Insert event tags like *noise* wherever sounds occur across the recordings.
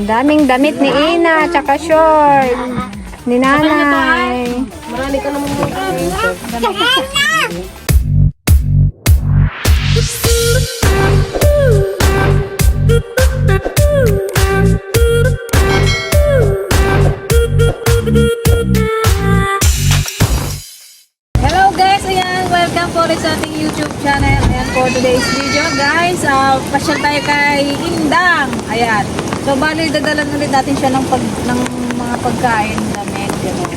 Ang daming damit ni Ina, tsaka short. Ni nanay. Marami ka naman mo. Hello guys, ayan, welcome po ulit sa ating YouTube channel. Ayan for today's video guys, uh, pasyal tayo kay Indang. Ayan. So bali dadalan ulit natin siya ng, pag, ng mga pagkain damit. Ganun.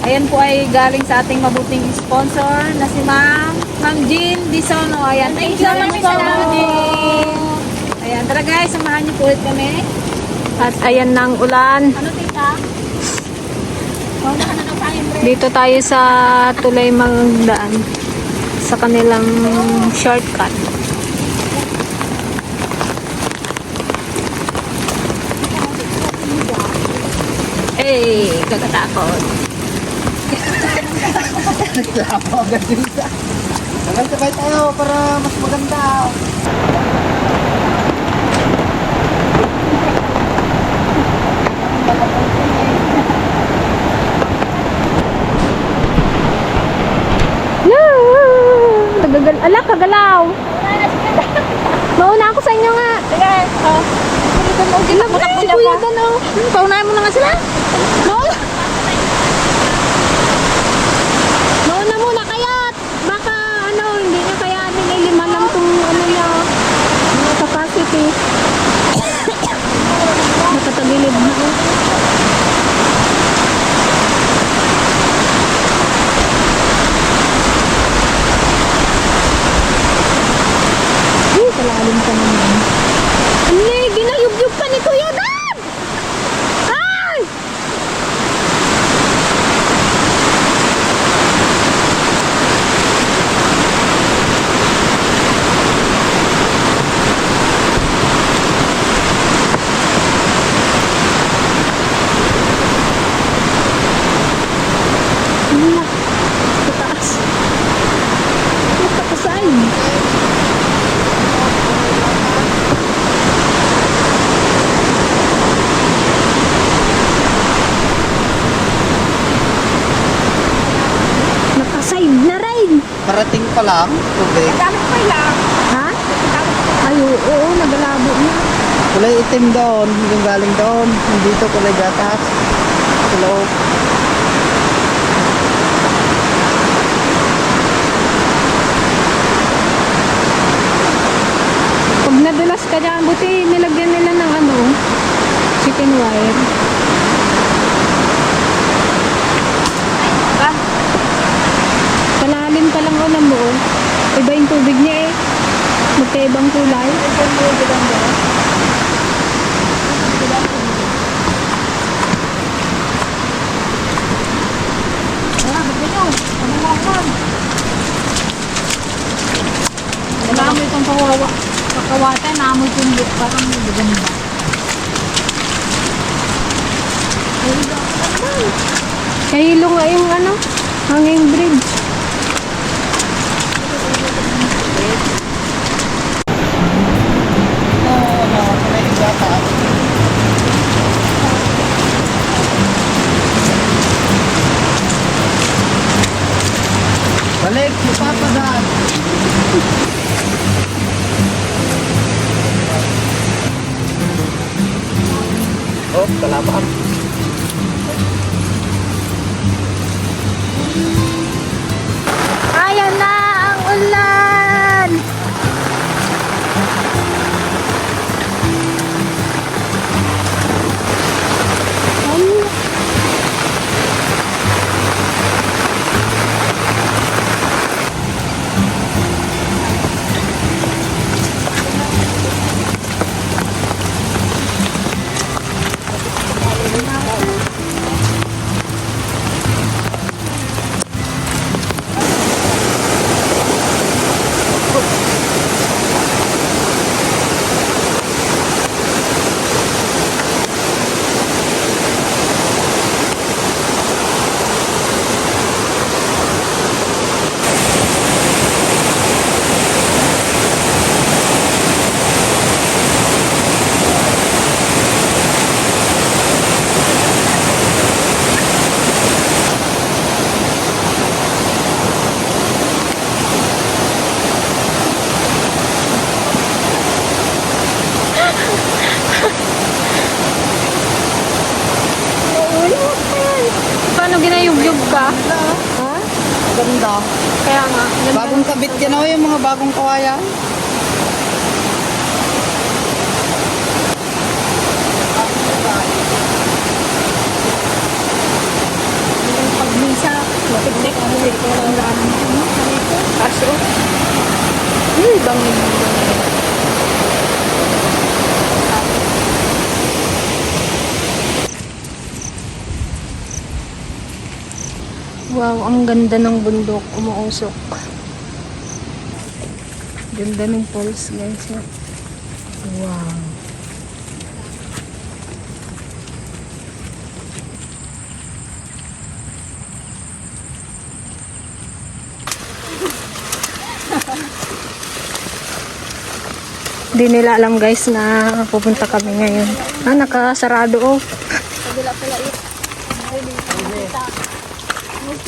Ayan po ay galing sa ating mabuting sponsor na si Ma'am, Ma'am Jean Disono. Ayan, thank you so much po Ma'am Jean. Ayan, tara guys, samahan niyo po ulit kami. At ayan ng ulan. Ano tita? Dito tayo sa tulay magdaan. Sa kanilang shortcut. Eh, kakatakot. Sabay-sabay tayo para mas maganda. Ala, kagalaw! Mauna ako sa inyo nga. Sige. Oh. Ilan mo si Kuya Dan oh. Paunahin mo na nga sila. Mauna. Mauna muna kaya baka ano, hindi niya kayanin eh, lima lang tong ano. Mga capacity. Nakatagilid na oh. Ay, kalalim ka naman. Hindi, ginayubyug pa ni Kuya Dan! Ay! Wala. Sa taas. Matakasan. Nakaside na rin. Parating pa lang, tubig. Ha? Ay, oo, oo nagalabo na. Kulay itim doon, yung galing doon. Dito kulay gatas. Hello. Pag nadulas ka dyan, buti nilagyan nila ng ano, chicken wire. Kalalim pa lang ulam mo. oh. Iba yung tubig niya eh. Magkaibang kulay. Naamoy itong kawawa. Kakawata, naamoy itong look. Parang maganda. Kahilo nga yung ano, hanging bridge. っぱある。Ang ganda ng bundok. Umuusok. Ganda ng falls, guys. ah. Wow. *laughs* Hindi nila alam guys na pupunta kami ngayon. Ah, nakasarado oh.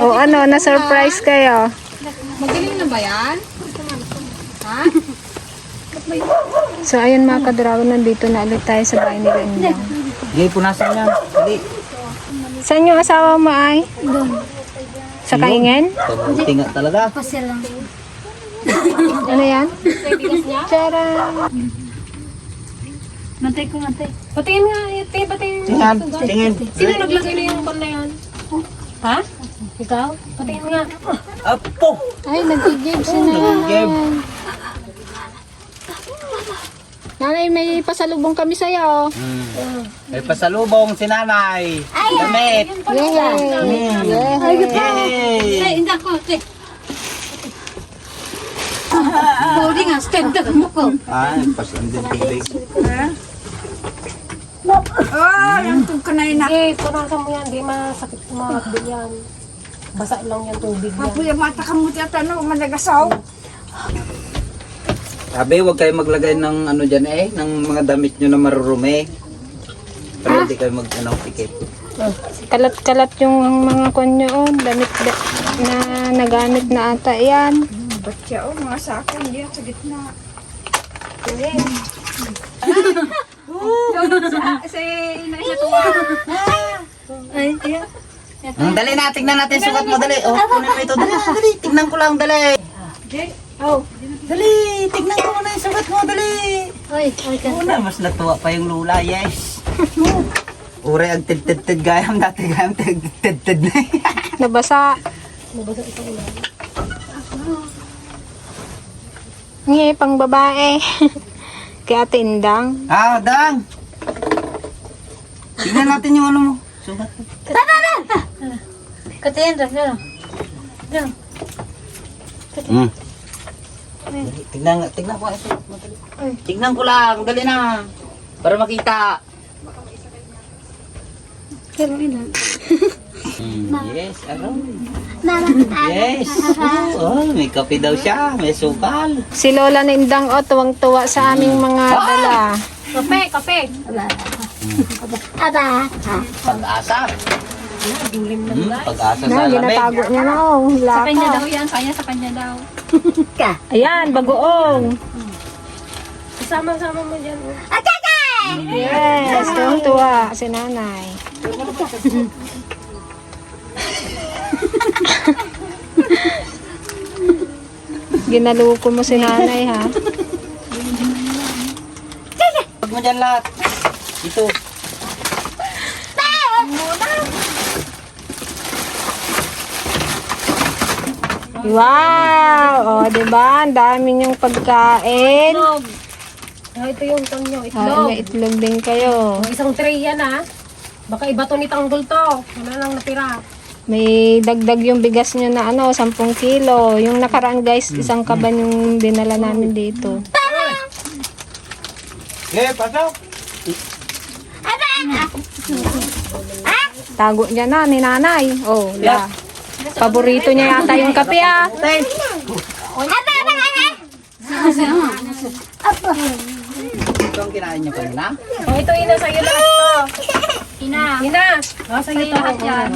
O ano, na-surprise kayo? Magaling na ba yan? So ayun mga kadragon, nandito na ulit tayo sa bahay nila Indang. Gay, punasan niya. Dali. Saan yung asawa mo ay? Sa kaingen? Tinga talaga. Ano yan? Tara! Mantay ko, mantay. Patingin nga, ite, patingin. Tingnan, tingin. Sino naglagay na yung pan na yan? Ha? Ikaw? Patingin nga. Apo! Ay, nag-give si Nag-give. Nanay, may pasalubong kami sa'yo. Hmm. May pasalubong si nanay. Damit. Yay! Yeah. Ay, Yay! Ay, hindi ako. Pwede nga, stand up mo ko. Ah, pasan din tubig. Eh, punasan mo yan, di masakit kumakakbi yan. Basa lang yan tubig yan. Sabi, huwag kayo maglagay ng ano dyan eh, ng mga damit nyo na marurumi. Para hindi kayo mag ano, pikit. Kalat-kalat yung mga konyo, oh. Damit da- na nagamit na ata yan. Ang dali na, tignan natin sukat mo, dali. Oh, kunin mo ito, dali, dali. Tignan ko lang, dali. Oh, dali, tignan ko muna yung sukat mo, dali. Ay, ay ka. Una, mas natuwa pa yung lula, yes. Ure, ang tid-tid-tid gayam, dati gayam, tid-tid-tid na. *laughs* Nabasa. Ngayon, pang babae. *laughs* Kaya tindang. ah, dang. Tignan natin yung ano mo. Sukat mo. Katayin, rin, rin. Rin. Hmm. Tignan, tignan madali. Tignan ko lang, dali na. Para makita. Hmm, yes, araw. Yes. Oh, may kape daw siya, may sukal. Si Lola Nindang, oh, tuwang-tuwa sa aming mga dala. Kape, kape. Pag-asa. Hmm, pag-asa Na, sa lamig. ginatago niya na, oh. Sa kanya daw yan, kanya sa kanya daw. *laughs* Ayan, bagoong. Sama-sama mo dyan. Yes, tuwang-tuwa si nanay. Ginaluko mo si nanay, ha? Pag mo dyan lahat. Ito. Wow! O, di ba? Ang dami niyong pagkain. Itlog. Ah, ito yung tanyo, Ah, itlog. may itlog din kayo. Oh, isang tray yan ah. Baka iba to ni Tanggol to. Wala lang natira. May dagdag yung bigas nyo na ano, 10 kilo. Yung nakaraan guys, isang kaban yung dinala namin dito. Yeah, pasok. Tago niya na ni nanay. Oh, la. Paborito niya yata yung kape ah. Ito ang kinain niya pa na? Oh, ito ina sa'yo lahat to. Ina. Ina. Oh, sa'yo lahat yan.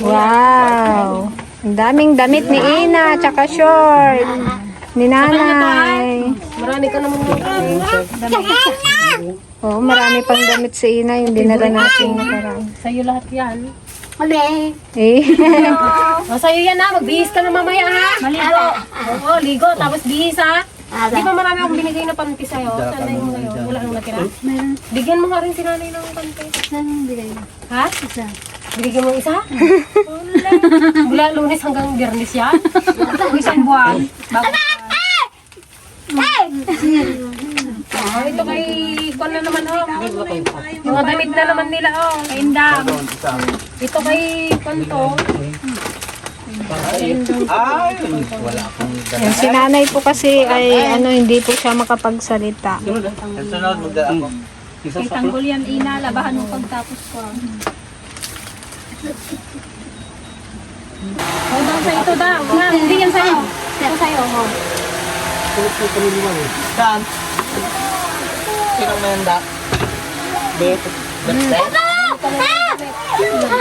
Wow. Ang daming damit ni Ina, tsaka short. Ni nanay. Marami ka naman mo. Oo, marami pang damit si Ina yung dinala natin nakaraan. Sa'yo lahat yan. Eh. *laughs* Oh, sa'yo yan ha. Magbihis ka na mamaya ha. Maligo. Oo, ligo. Tapos bihis ha. Di ba marami akong binigay na panty sa'yo? Saan na yung ngayon? Wala nang natira? Bigyan mo nga rin si nanay ng panty. Ha? Isa. Bigyan mo isa? *laughs* Wala. Mula lunes hanggang biyernes yan? *laughs* Isang buwan? Bago Oh, ito kay Kwan na naman oh. Yung mga damit na naman nila oh. Kay Indang. Ito kay Kwan to. Ay, wala akong. Yan, si nanay po kasi ay ano, hindi po siya makapagsalita. Sunod, magdala ako. Kay Tanggol yan ina. Labahan mo pagtapos ko. Oh, daw sa ito daw. Nga, hindi yan sa'yo. Ito sa'yo. Oh. Saan? Sino may handa? Bet. Bet.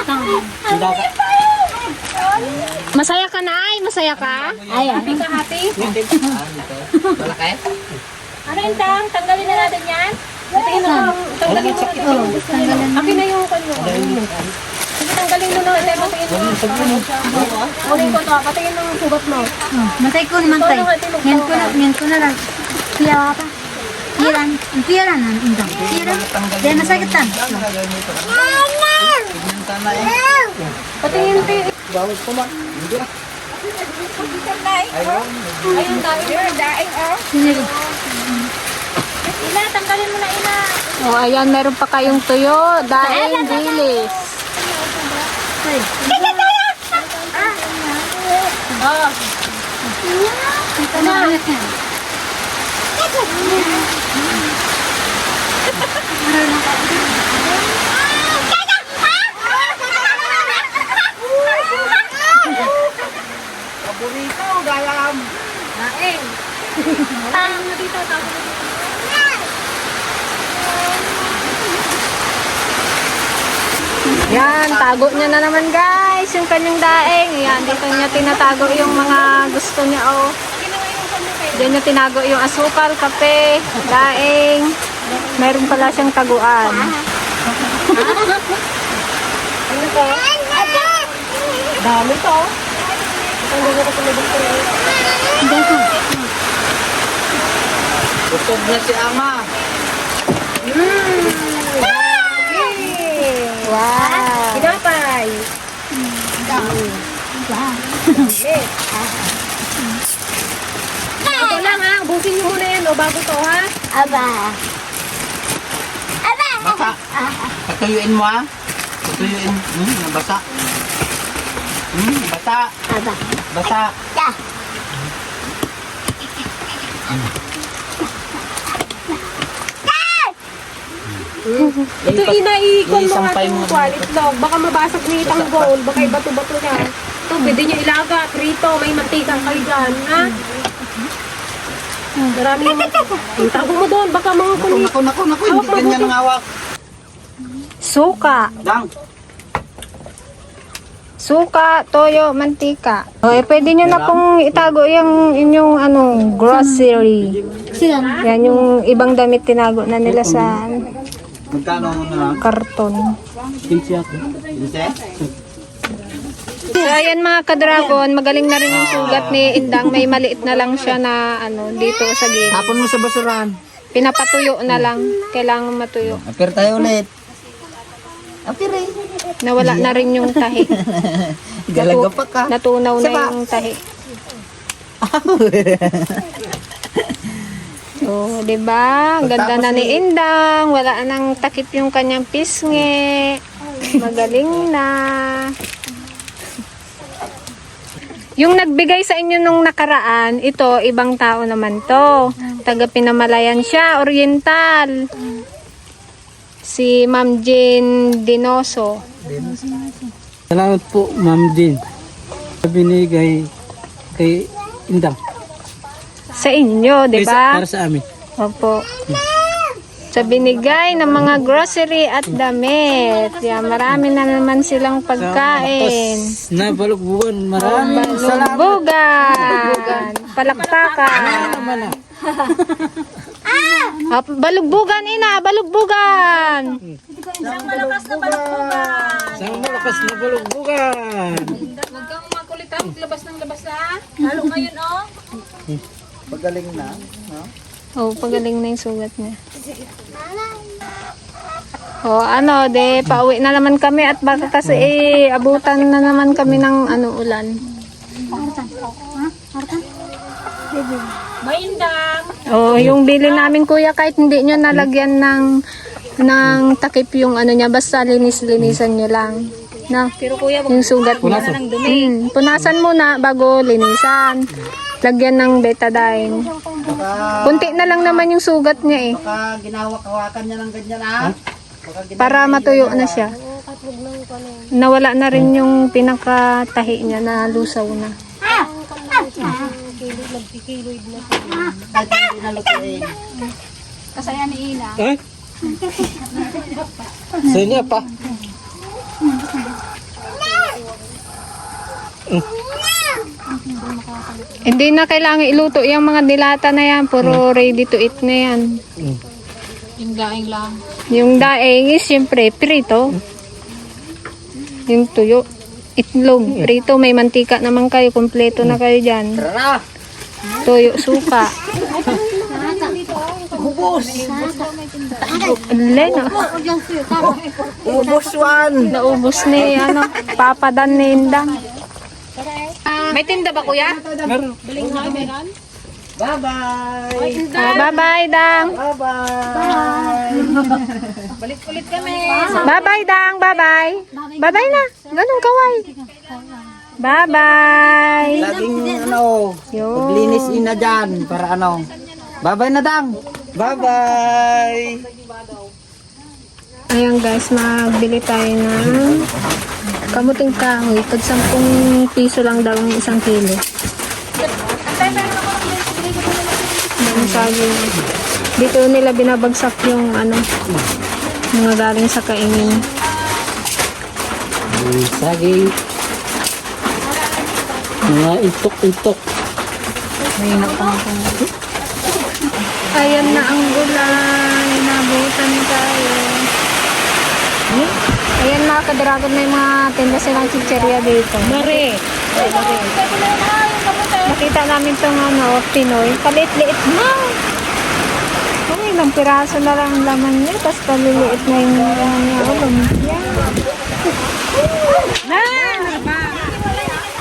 Ka. Masaya ka na ay? Masaya ka? Happy ka, happy? Ah, dito. Malaki? Ano yung tang? Tanggalin na natin yan? Tingin mo, tanggalin mo natin. Akin na yung kanyo. Sige, tanggalin mo na. Ate, patingin mo. Kunin ko to. Patingin ng sugat mo. Matay ko naman tayo. Yan ko na, yan ko na lang. Kaya pa. Kiran, kiran na indang. Kiran. Yan nasakitan. Tignan ka na eh. Patingin ti. Bawal ko ma. Hindi ah. Ayun. Ayun, daing. Daing, oh. Sinili. Ina, tanggalin mo na, ina. O, ayan, meron pa kayong tuyo, daing, dilis. Oh. Ito na. Paborito, galam. Daing. Tanggalin mo dito, tanggalin mo dito. Yan, tago niya na naman guys, yung kanyang daing. Yan, dito niya tinatago yung mga gusto niya. Oh. Diyan niya tinago yung asukal, kape, daing. Meron pala siyang taguan. Dami to. Tanggalin mo kasi dito. Busog na si ama. Wow! Pinapay. Ito lang ha, ubusin niyo muna yan o bago to ha. Basa. Patuyuin mo ah. Patuyuin. Hmm, nabasa. Hmm, basa. Basa. Ito inaikon mo Isang nga pay itong mo. kwan, itlog. Baka mabasag na itang goal, baka ibato-bato niya. Ito, pwede niyo ilaga, prito, may mantika kayo dyan, ha? Marami yung Tago mo doon, baka mga Naku, kulit. naku, naku, naku. Hindi ganyan ang hawak. Suka. Dang. Suka, toyo, mantika. O, eh, pwede nyo na pong itago yung inyong ano, grocery. Yan yung ibang damit tinago na nila sa Magkano mo na? karton. Kinsi ako. Kinsi? So, ayan mga ka-dragon, magaling na rin yung sugat ni Indang. May maliit na lang siya na ano, dito sa gilid. Tapon mo sa basuran. Pinapatuyo na lang. Kailangan matuyo. Apir tayo ulit. Apir eh. Nawala na rin yung tahi. *laughs* Galaga pa ka. Natunaw na Saba. yung tahi. *laughs* So, 'di ba? Ang Ganda na ni Indang, wala nang takip yung kanyang pisngi. Magaling na. Yung nagbigay sa inyo nung nakaraan, ito ibang tao naman 'to. Taga Pinamalayan siya, Oriental. Si Ma'am Jean Dinoso. Salamat po, Ma'am Jean. Binigay kay Indang. Sa inyo, di ba? sa amin. Opo. Sa binigay ng mga grocery at damit. Yan, marami na naman silang pagkain. Na balugbugan, maraming Balugbugan. Palakpakan. Ah, balugbugan, ina. Balugbugan. Sa malakas na balugbugan. Huwag kang makulit ha. Labas ng labas ha. Lalo ngayon oh. Pagaling na. Oh, pagaling na yung sugat niya. Oh, ano, de, pauwi na naman kami at baka kasi eh, abutan na naman kami ng ano, ulan. Maindang. Oh, yung bili namin kuya kahit hindi nyo nalagyan ng ng takip yung ano niya, basta linis-linisan nyo lang. Na, Pero kuya, yung sugat niya. dumi. Hmm, punasan muna bago linisan. Lagyan ng betadine. Kunti na lang naman yung sugat niya eh. Baka ginawak-hawakan niya ng ganyan ah. Baka Para matuyo na siya. Nawala na rin yung pinakatahi niya na lusaw na. kahit hindi nalutuin. Kasaya ni Ina. Eh? Sa inyo pa. Hindi na kailangan iluto yung mga dilata na yan. Puro ready to eat na yan. Yung daing lang. Yung daing is siyempre prito. Yung tuyo. Itlog. Prito. May mantika naman kayo. Kompleto na kayo dyan. Tara! Tuyo, suka. Ubus! Oh. Ubus one! Naubos ni, ano, papadan ni Indang. May tinda ba, kuya? Bye-bye! Ah, bye-bye, Dang. Bye-bye! Ulit kami. Bye-bye, Dang. Bye-bye. Bye-bye na. Ganun, kaway. Bye-bye. Laging ano, Yun. maglinis ina dyan para ano. Bye-bye na dang! Bye-bye! Ayan guys, magbili tayo ng kamuting kahoy. Tag 10 piso lang daw ang isang kilo. Ang saging. Dito nila binabagsak yung ano, mga galing sa kaingin. Saging. Mga itok-itok. Ayan na ang gulay. Nabutan tayo. Ayan mga kadragon yung mga tinda silang chicheria dito. Mare. Nakita namin itong ano, Pinoy. Palit-liit na. Ay, ilang piraso na lang ang laman niya. Tapos paliliit na yung ano, lumpia.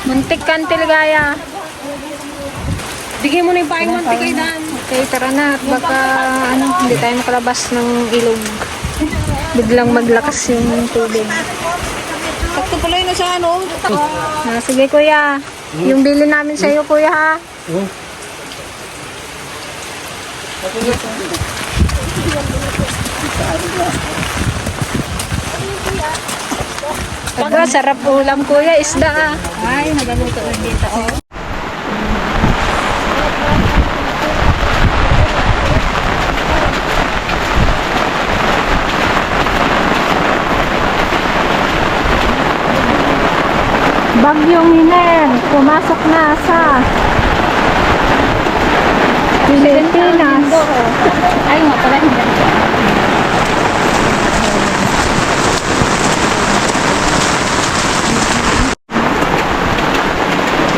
Muntik kan tilgaya. Bigyan mo na yung paing mantika kay Dan. Okay, tara na. At baka ano, hindi tayo makalabas ng ilog. Biglang maglakas yung tubig. Sakto pala yun sa ano. Ah, sige kuya. Yung bili namin sa iyo kuya ha. Aba, sarap ulam kuya, isda ah. Ay, nagaluto rin dito. Oh. Bagyong Hiner, pumasok na sa Pilipinas. Ay, nga pala. Hindi.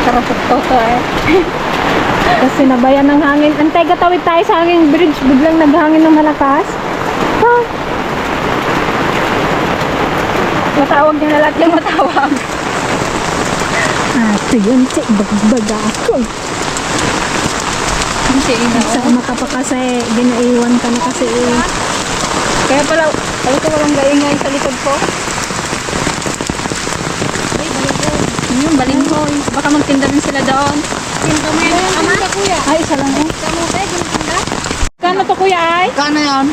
Karapot to to eh. Kasi nabayan ng hangin. Antay, gatawid tayo sa hanging bridge. Biglang naghangin ng malakas. Ha? Matawag niya na lahat yung matawag. Ate yun, si bagbaga ako. Hindi, ina. Sama ka pa kasi, ginaiwan ka na kasi eh. Kaya pala, alam ko walang gaingay sa likod ko. Yung balinghoy. Baka magtinda rin sila doon. Tinta mo yan. Ama? kuya. Ay, isa lang eh. Kamu ba? Gintinda? Kano to kuya ay? Kano yan?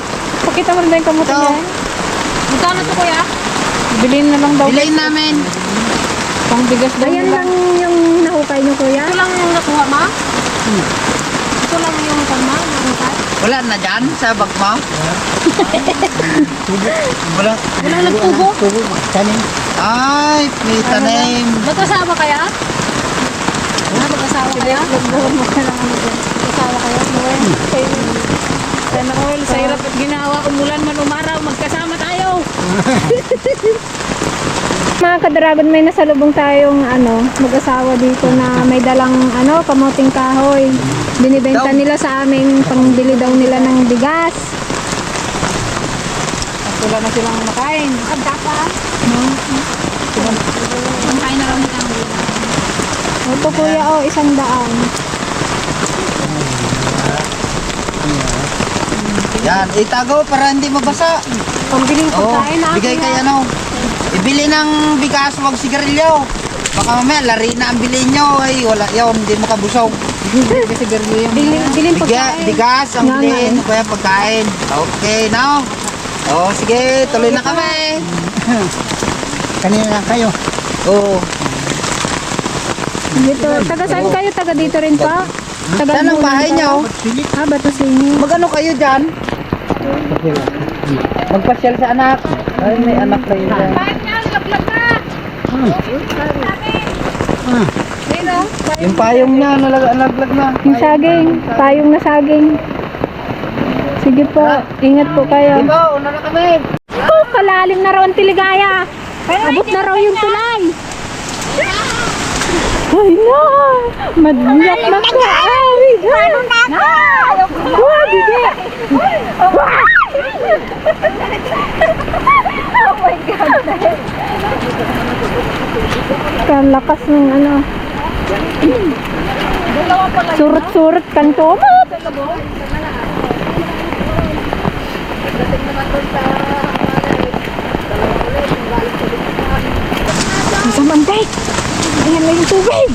Pakita mo rin ba yung Ito. niya? Magkano to kuya? Bilhin na lang daw. Bilayin namin. Pangbigas daw Ayan nila. lang yung nahukay niyo kuya. Ito lang yung nakuha, ma? Ito lang yung kama, nakukay. Wala na dyan sa bag mo? *laughs* Wala. Wala nagtubo. Ay, may tanim. Mag-asawa kaya? Ha, mag-asawa kaya? Nagbuhon mo ka ng ano dyan. Mag-asawa kaya? Noel? Sana all, sa hirap at ginawa, umulan man umaraw, magkasama tayo. *laughs* Mga ka-dragon, may nasalubong tayong ano, mag-asawa dito na may dalang ano, kamoting kahoy. Binibenta nila sa amin, pangbili daw nila ng bigas. At wala na silang makain. Agda pa. Makain na lang nila. Ito kuya, oh, isang daan. Yan, itago para hindi mabasa. Pambiling pagkain na. bigay kay ano. Ibili ng bigas, wag sigarilyo. Baka mamaya, lari na ang bilhin nyo. Ay, wala yun, hindi makabusog. *laughs* Kasi garlo yung Biling, biling Biga, pagkain. bigas ang bilhin, kaya pagkain. Okay, now. Oh, sige, tuloy na kami. *laughs* Kanina lang kayo. Oo. Dito, taga saan kayo? Taga dito rin pa? Taga Saan ang bahay pa? nyo? Ah, Batasini. Magano kayo dyan? Magpasyal sa anak. Ay, may anak kayo dyan. Yung payong nalag nalaglag na. Yung saging, payong na saging. Sige po, ingat po kayo. Diba, una na kami. Oh, kalalim na raw ang tiligaya. Abot na raw yung tulay. Ay na! Madyak na ka! Ay! Wah, bigay! Oh my God! Kalakas ng ano. Surut-surut kan tumot. Isang manday! Ayan na yung tubig!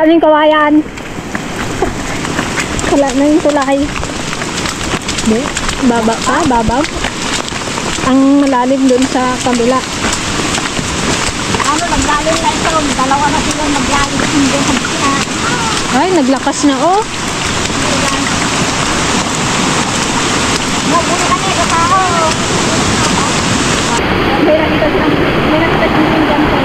Yung kawayan. Wala na yung tulay. Di, baba pa, babaw. Ang malalim dun sa kabila. Ano, naglalim na ito. Dalawa na sila naglalim. Hindi na Ay, naglakas na oh. Mabuti ka na sa tao. May nakita silang, may nakita silang dyan po.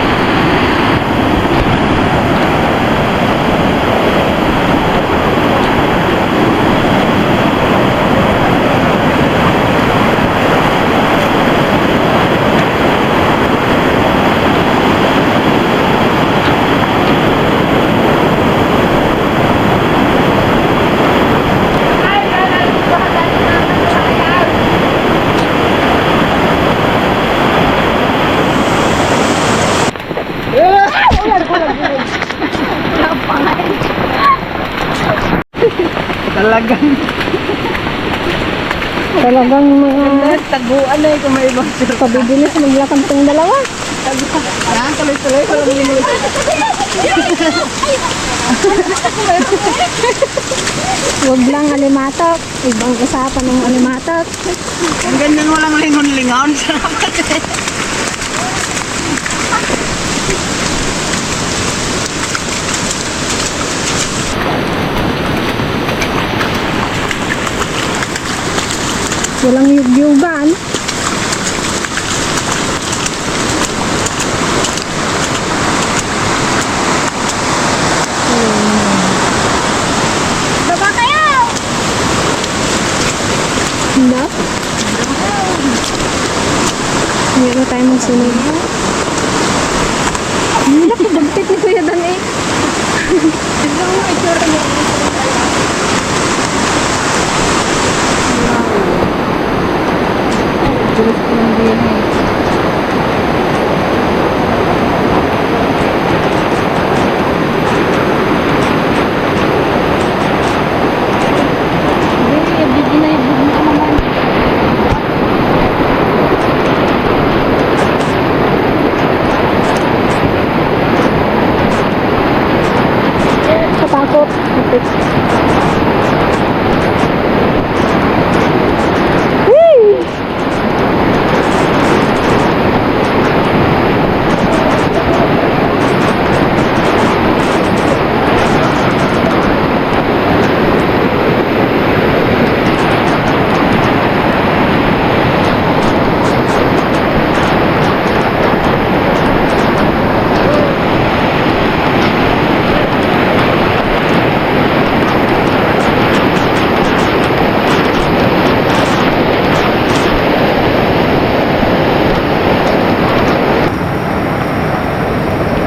Talagang. Talagang mga Taguan na eh kung may ibang sila. pabibilis maglakad tong dalawa. Yan, tuloy-tuloy. Walang limit. Huwag lang alimatok. Ibang usapan ng alimatok. Ang ganyan walang lingon-lingon. Walang yugyugan. Baba kayo! Hindi. Hindi na tayo magsunod. Na bagtit ni Kuya Dan eh. *laughs* Tignan mo itsura niya. Hindi, bigyan na yung bigyan naman. Malapit. Whee!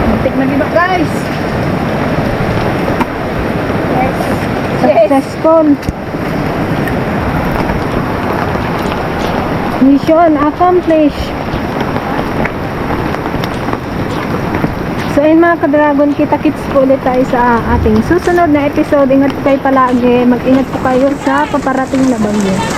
Muntik na liba guys! Successful! Mission accomplished! So ayun mga ka-dragon, kita-kits po ulit tayo sa ating susunod na episode. Ingat po kayo palagi, mag-ingat po kayo sa paparating na bagyo.